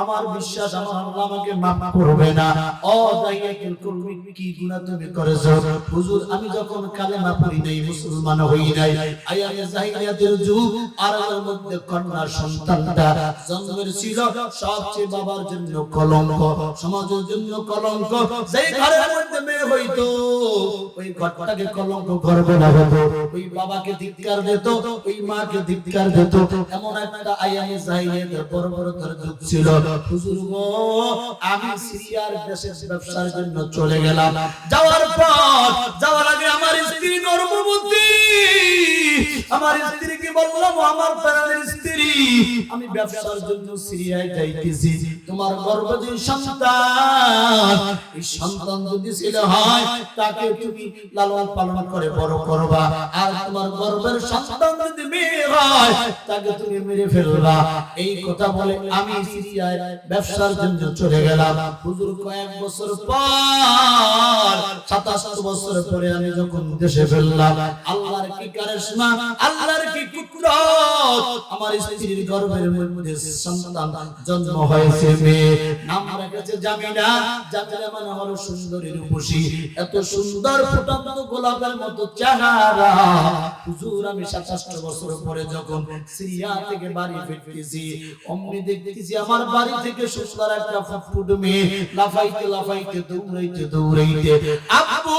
আমার বিশ্বাস আমার আল্লাহ আমাকে মাফ করবে না। ও দাইয়াতুল কলবি কি গুনাহ তুমি করেছ? হুজুর আমি যখন কালেমা পড়ি নাই মুসলমান হই নাই আয়ামে জাহিলিয়াতের যুগ আর এর মধ্যে কন্যা সন্তানটা জন্মের ছিল সবচেয়ে বাবার জন্য কলঙ্ক সমাজের জন্য কলঙ্ক। যেই ঘরের মধ্যে মেয়ে হইতো ওই ঘরটাকে কলঙ্ক করবে না হতো। ওই বাবাকে ধিক্কার দিত ওই মাকে ধিক্কার দিত। এমন একটা আয়ামে জাহিলিয়াতের বড় বড় ধরে যুগ ছিল। আমি সিরিয়ার দেশে ব্যবসার জন্য চলে গেলাম। যাওয়ার পর, যাওয়ার আগে আমার স্ত্রী গর্ভবতী। আমার স্ত্রীকে বললাম আমার প্রাণের স্ত্রী, আমি ব্যবসার জন্য সিরিয়ায় যাইতেছি। তোমার গর্ভে যে সন্তান, এই সন্তান যদি ছেলে হয়, তাকে তুমি লালন পালন করে বড় করবা। আর তোমার গর্ভের সন্তান যদি মেয়ে হয়, তাকে তুমি মেরে ফেলবা। এই কথা বলে আমি সিরিয়ায় ব্যবসার জন্য চলে গেলাম। হুজুর, কয়েক বছর পর, সাতাশ বছর পরে আমি যখন দেশে ফেললাম আল্লাহর কি কারিশমা আল্লাহর কি কুদরত? আমার স্ত্রীর গর্ভের মধ্যে সন্তান জন্ম হয়েছে মেয়ে নাম রেখেছে জামিনা জামিনা মানে হলো সুন্দরী রূপসী। এত সুন্দর ফুটন্ত গোলাপের মতো চেহারা। হুজুর, আমি 27 বছর পরে যখন সিরিয়া থেকে বাড়ি ফিরতেছি, অমনি দেখতেছি আমার বাড়ি থেকে সুন্দর একটা ফুটফুট মেয়ে। লাফাইতে লাফাইতে, দৌড়াইতে দৌড়াইতে, আব্বু!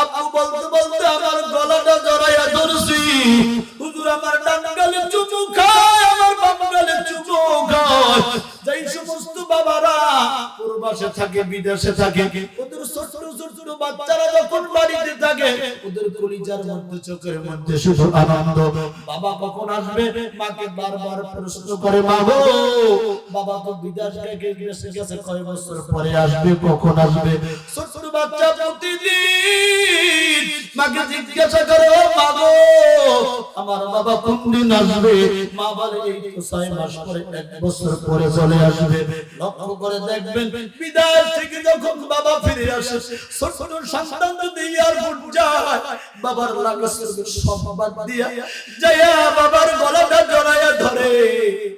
আব্বু বলতে বলতে আমার গলাটা জড়াইয়া ধরছি। হুজুর আমার ডান গালে চুমু খায়, আমার বাম গালে চুমু খায়। যাই সমস্ত বাবারা প্রবাসে থাকে, বিদেশে থাকে, ওদের ছোট ছোট বাচ্চারা যখন বাড়িতে থাকে, ওদের কলিজার মধ্যে, চোখের মধ্যে শুধু আনন্দ। বাবা কখন আসবে? মাকে বারবার প্রশ্ন করে, মা গো, বাবা তো বিদেশ থেকে গেছে, কয় বছর পরে আসবে, কখন আসবে? ছোট ছোট বাচ্চা প্রতিদিন মাকে জিজ্ঞাসা করে মা গো, আমার বাবা কোন আসবে? মা বলে, এই ছয় মাস পরে, এক বছর পরে চলে আসবে। লক্ষ্য করে দেখবেন বিদেশ থেকে যখন বাবা ফিরে আসে ছোট ছোট সন্তান যদি এয়ারপোর্ট যায়, বাবার লাগা সব বাদ দিয়া যায়া বাবার গলাটা জড়াইয়া ধরে।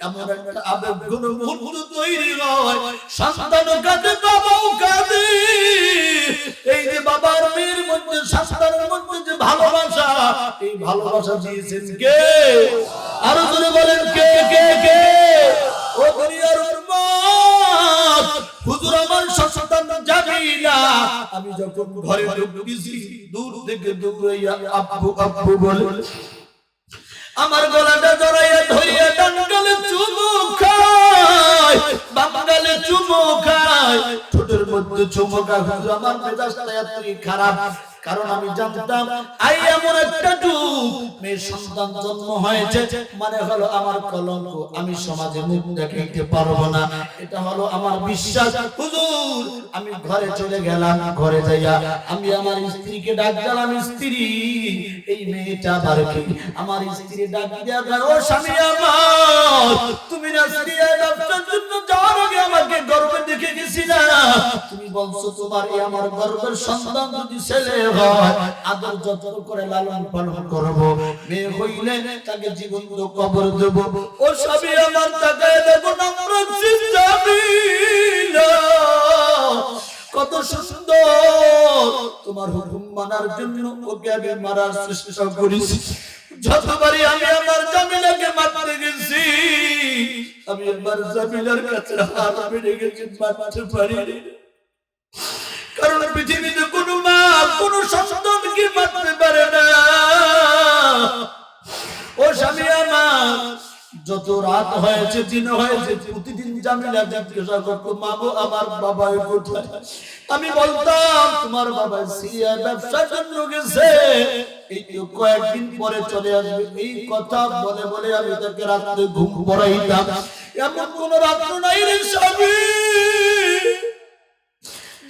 এমন একটা আবেগ গুণ মুহূর্ত তৈরি হয়। সন্তান কাঁদে, বাবাও কাঁদে। ভালোবাসা দিয়েছেন কে? আরও জোরে বলেন কে কে কে? ও দুনিয়ার উম্মত, হুজুর আমার সন্তান আমি যখন ঘরে ঢুকেছি দূর থেকে দৌড়াইয়া আব্বু আব্বু বলে, আমার গলাটা জড়াইয়া ধরিয়া ডানগালে মধ্যে হুজুর, আমার মেজাজটা এতই খারাপ। কারণ আমি জানতাম, আই, এমন একটা মেয়ের সন্তান জন্ম হয়েছে। মানে হলো আমার কলঙ্ক, আমি সমাজে মুখ দেখাইতে পারব না। এটা হলো আমার বিশ্বাস। হুজুর, আমি ঘরে চলে গেলাম, ঘরে যাইয়া আমি আমার স্ত্রীকে ডাক দিলাম, স্ত্রী, এই মেয়েটা আবার কি? আমার স্ত্রী ডাক দিয়া ও স্বামী আমার। বলছো তোমার আমার গর্বের সন্তান যদি ছেলে হয়, আদর যত্ন করে লালন পালন করব। মেয়ে হইলে তাকে জীবন্ত কবর দেব। ও স্বামী আমার দেখো আমরা কত সুন্দর। তোমার হুকুম মানার জন্য মারার করেছি। যতবারই আমি আমার মারতে গেছি, আমি কাছে হাত মারতে পৃথিবীতে কোনো মা, কোনো সন্তানকে মারতে পারে না। ও স্বামী আমার, যত রাত হয়েছে, দিন হয়েছে, প্রতিদিন জামিলা জিজ্ঞাসা করতো আমার কোথায়? আমি বলতাম, তোমার বাবা সিরিয়া ব্যবসার জন্য গেছে। এই তো কয়েকদিন পরে চলে আসবে। এই কথা বলে বলে আমি তাকে রাত্রে ঘুম পড়াইতাম। এমন কোন রাত্র নাই রে স্বামী।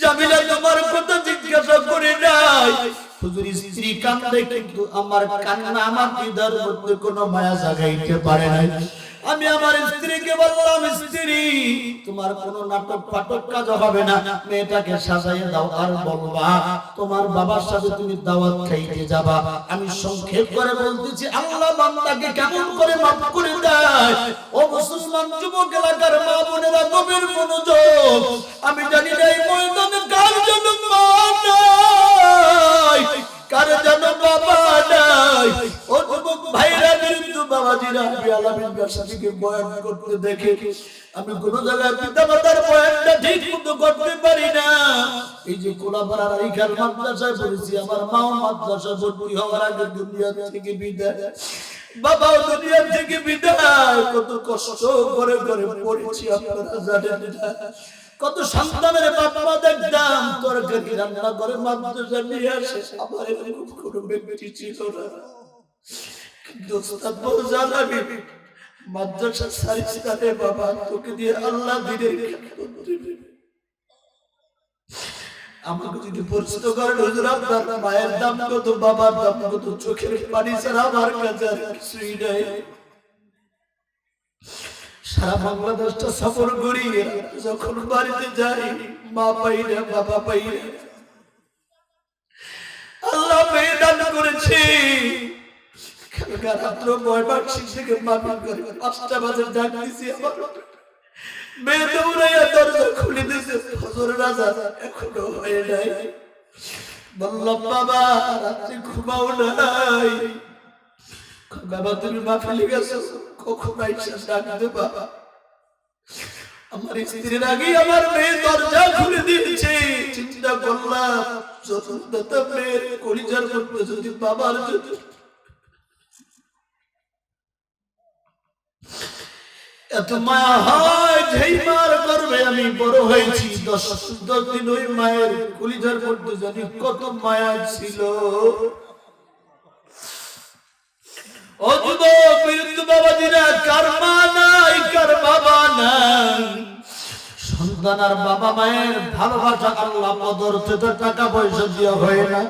জামিলা তোমার কথা জিজ্ঞাসা নাই। হুজুর স্ত্রী কান্দে, কিন্তু আমার কান্না, আমার হৃদয়ের মধ্যে কোনো মায়া জাগাইতে পারে নাই। আমি আমার স্ত্রীকে বললাম, স্ত্রী, তোমার কোনো নাটক ফাটক কাজ হবে না। মেয়েটাকে দাও আর বলবা, তোমার বাবার সাথে তুমি দাওয়াত খাইতে যাবা। আমি সংক্ষেপ করে বলতেছি, আল্লাহ বান্দাকে কেমন করে মাফ করে দেয়? ও মুসলমান যুবক এলাকার মা বোনেরা গভীর মনোযোগ। আমি জানি না এই ময়দানে আমার মাও ভর্তি হওয়ার আগে দুনিয়া থেকে বিদায়, বাবাও দুনিয়া থেকে বিদায়। কত কষ্ট করে করে পড়েছি আপনারা জানেন কত সন্তানের বাবা দেখতাম, তরকারি রান্না করে মাদ্রাসা নিয়ে আসে, আমার এরকম কোনো ব্যক্তি ছিল না। আমাকে যদি পরিচিত করেন মায়ের দাম কত, বাবার দাম কত, চোখের পানি ছাড়া আমার কাছে সারা বাংলাদেশটা সফর করি যখন বাড়িতে যাই, মা পাই না বাবা পাই না আল্লাহ মেয়ে রাত্র শিখ থেকে করে পাঁচটা বাজে ডাক দিছি আমার। মেয়ে দৌড়াইয়া দরজা খুলে দিয়েছে ফজর রাজা এখনও হয়ে নাই। বললাম, বাবা, রাত্রে ঘুমাও নাই। বাবা, তুমি মাফিলে গেছো, কখন আইসা ডাক দেবা? আমার স্ত্রীর আগে আমার মেয়ে দরজা খুলে দিয়েছে। চিন্তা করলাম মেয়ের কলিজার মধ্যে যদি বাবার যদি এত মায়া হয়, যেই মার করবে আমি বড় হয়েছি, দশ দশ দিন ওই মায়ের মধ্যে জানি কত মায়া ছিল। সন্তান আর বাবা মায়ের ভালোবাসা আল্লাহ পদর্থে টাকা পয়সা দিয়ে হয় না।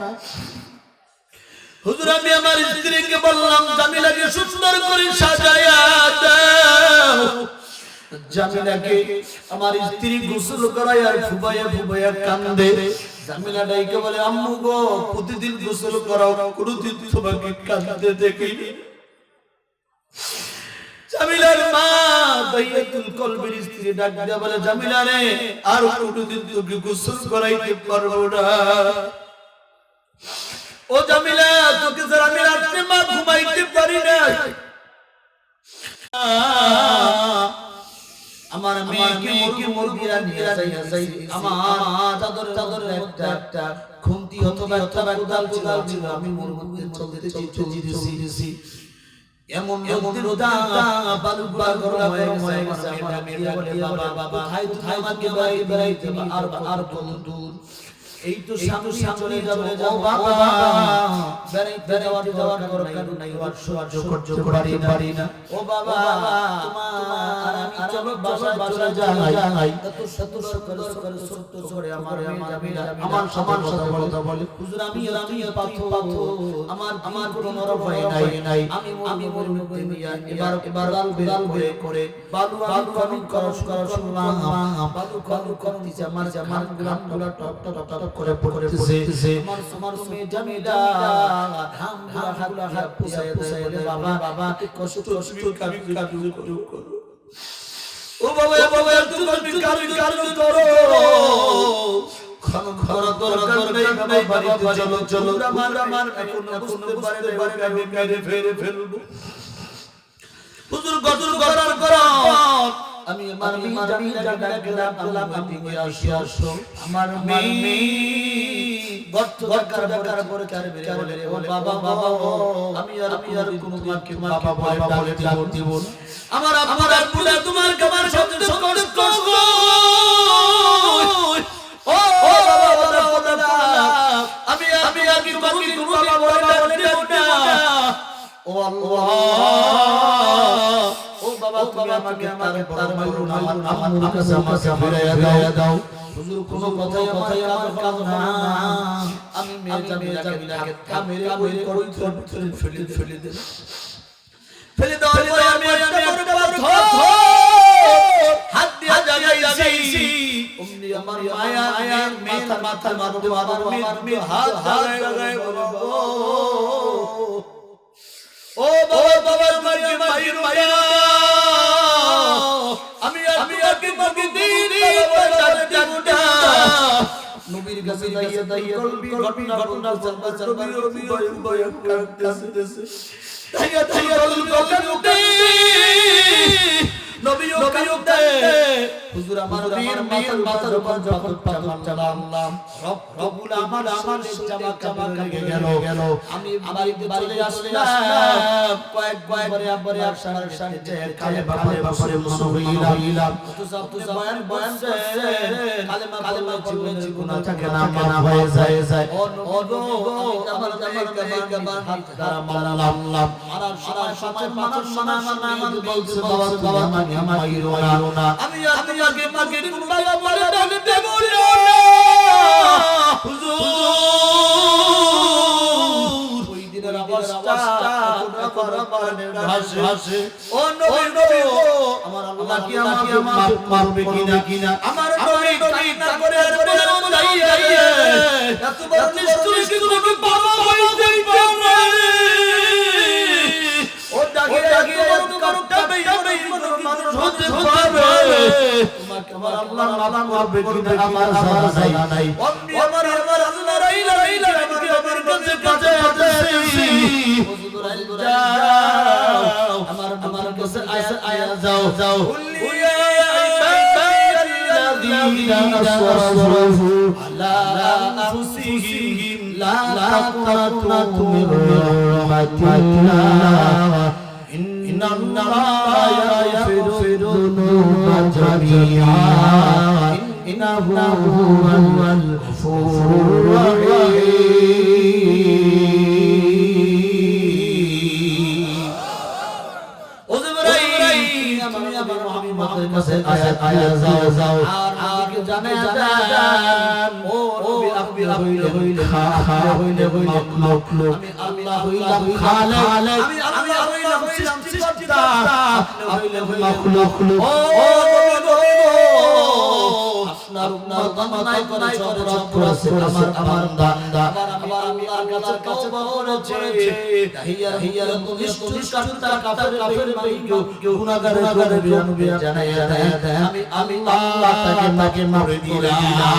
হুজুর, আমি আমার স্ত্রীকে বললাম, জামিলাকে সুন্দর করে সাজায়া দাও। জামিলাকে আমার স্ত্রী গোসল করায় আর ফুবাইয়া ফুবাইয়া কান্দে। জামিলা বলে, আম্মু গো, প্রতিদিন গোসল করাও, কোনদিন তোমাকে কান্দতে দেখিনি জামিলার মা দাইয়াতুল কলবের স্ত্রী ডাক দিয়া বলে, জামিলা রে, আর কোনদিন তোকে গোসল করাইতে পারব না। ও জামিলা তোকে স্যার আমি রাত্রে মা ঘুমাইতে পারি না আমার মেয়েকে মেয়েকে মুরগিরা নিয়ে যাইয়া যাই আমার চাদর চাদর একটা একটা খুন্তি অথবা অথবা কোদাল কোদাল ছিল আমি মোর মধ্যে চলতে চলতে দিছি এমন এমন রোদা বালু বালু গরম হয়ে গেছে আমার মেয়ে বলে বাবা বাবা কোথায় কোথায় আমাকে বেড়াই বেড়াইতে আর আর কত দূর এই তো সামনে সামনে যাবে যাও বাবা বেড়াইতে যাওয়ার যাওয়ার দরকার নাই আর সহ্য করতে পারি পারি না ও বাবা তোমার আমি চলো বাসা বাসা যাই তত সতর করে করে ছোট্ট করে আমার আমার সমান সাথে কথা বলে হুজুর আমি আমি পাথর আমার আমার কোনো ভয় নাই নাই আমি আমি মরে এবার এবার লাল বেলাল করে করে বালু বালু আমি করস করস বালু বালু করন আমার আমার গুলামগুলা টপ টপ টপ করে পড়তেছে আমার আমার মেয়ে জামিলা ধামগুলা হাত পুষায় পুষায় বাবা বাবা কষ্ট কষ্ট কাবি কাবি করো ও বাবা বাবা তুমি কাবি কাবি করো হুজুর পর আমি ডাক আমি আসি আসো আমার গর্ত কার বেরে বলে রে বাবা বাবা ও আমি আর আমি আর কোনো তোমাকে বাবা বলে বলে ডাক দিব না। আমার আমার আব্বুরা তোমার কামার সাথে কষ্ট ও বাবা বাবা বাবা আমি আমি আর তোমাকে কোনো বাবা বলে ডাক না ও আল্লাহ তুমি আমাকে আমাকে তার মাইরো না আমার আমার কাছে আমাকে ফিরাইয়া দাও। দাও। হুজুর কোনো কথাই কথাই আমার কাজ না। আমি মেয়ে যাবি যাবি কা মেরে মেরে ওই তোর ভিতরে ফেলে ফেলে দে ফেলে দেওয়ার পরে আমি একটা বড় পাথর। হাত দিয়ে জাগাইছি। অমনি আমার মায়া মায়া মেয়ের মাথা মারতে আমার মেয়ের মেয়ের হাত হাত লাগাই বলো ও বাবা বাবা তোমাকে মাইর কাছে দাইয়া দাইয়া কলবি ঘটনা ঘটনা চাপা চলবা রবি ভয় ভয় কাঁদতেছে দাইয়া দাইয়া কলবি নবী কাঁদতে হুজুর আমার বীর মেয়ের মাথার উপর যখন পাথর চালালাম রব রবুল আমার আমার জামা জামা লেগে গেল। আমি বাড়িতে বাড়িতে আসলাম। কয়েক কয়েকবারে আবারে আপনার সাথে কালে বাবারে বাবারে মনো হইলাম। তো সব তো বয়ান বয়ান কালেমা কালেমা জীবনের গুনাহ থাকে না মানা হয়ে যায় যায়। ও নবী আমার আমার আমার হাত দ্বারা মারলাম মারার সময় সময় মানা মানা বলছে বাবা বাবা আমি আগে মাকে বাবা মারে ডালে দেব না। হুজুর। ওই দিনের অবস্থা করা পারনের ভাসে। ভাসে। ও নবী নবী আমার আল্লাহ কি আমাকে মাফ করবে কিনা? কিনা? আমার নবী কান্না করে বলে যাইয়ে এত বড় নিষ্ঠুর কি তুমি বাবা হইতে পারে আমার আল্লাহ মাফ করবে কিনা আমার জানা নাই অম্মি আমার আমার আল্লাহ রাইলা রাইলা আমাকে আমার কাছে কাছে আছে যাও আমার আমার কাছে আয়া আয়া যাও যাও على أنفسهم لا تقنطوا من رحمة الله إن الله يغفر الذنوب جميعا إنه هو الغفور الرحيم তুমি আমার মুহাম্মদের কাছে আয়াত আয়াত যাও যাও আর আমাকে জানে জানান ও নবী আপনি হইলে হইলে খা হইলে হইলে মখলুক আমি আল্লাহ হইলাম খালেক আমি আল্লাহ হইলাম সৃষ্টিকর্তা আপনি হইলে হইলে মখলুক ও নবী আপনার আপনার বান্দায় করে অপরাধ করেছে আমার আমার বান্দা আবার আমি আল্লাহর কাছে করেছে হিয়ার হিয়ার তুমি সৃষ্টিকর্তা কাফের কাফের মাইকেও গুনাহগার গুনাহগার বিয়ানবি জানাইয়া দেয় আমি আমি আল্লাহ তাকে তাকে মাফ করে দিলাম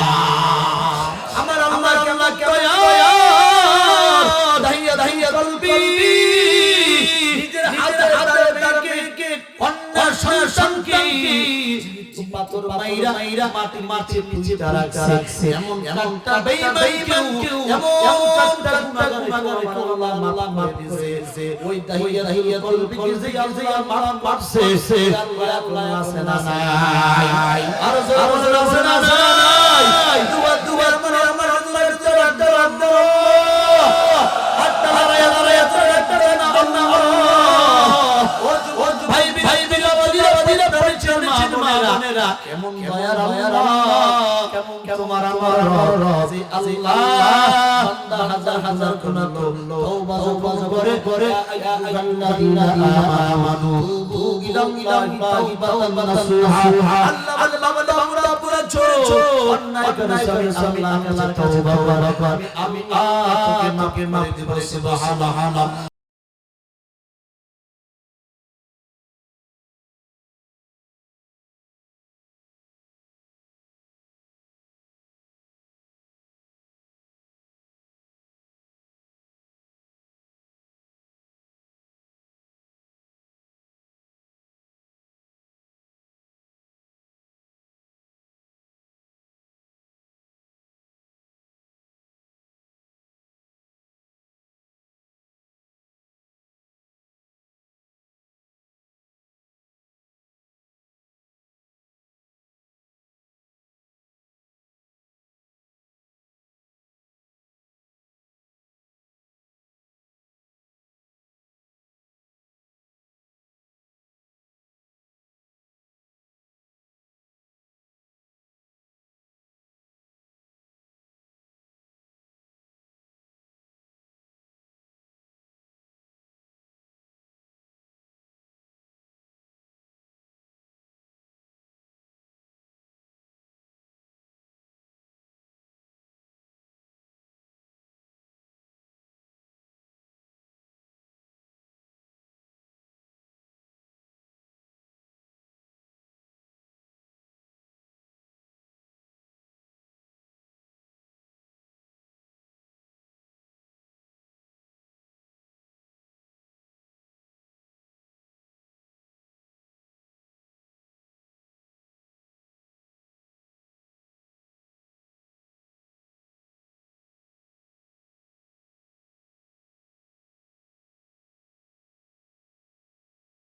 আমার আল্লাহ আল্লাহ দয়া দাহিয়া দাহিয়া কলবি সন্তানকে পাথর মাইরা মাইরা মাটি মাটির নিচে তারা রাখছে এমন একটা বেঈমান কেউ এমন একটা গুনাহগার আল্লাহ মাফ মাফ করেছে ওই দাহিয়া দাহিয়া কলবিকে যে আল্লাহ মাফ মারছে সে আল্লাহ আল্লাহ আছে না নাই আর জোরে আছে না নাই দুবার দুবার মানে আমার আল্লাহর দরবার কেমন দয়ার আল্লাহ কেমন তোমার আমার রব আল্লাহ বান্দা হাজার হাজার গুনাহ করল তওবা তওবা করে করে আল্লাযিনা আমানু তুবু ইলাল্লাহি তাওবাতান নাসুহা আল্লাহ বলে আমরা পুরো ছোট অন্যায় করে আমি আল্লাহর কাছে তওবা আমি আল্লাহ মাফ করে দেব সুবহানাল্লাহ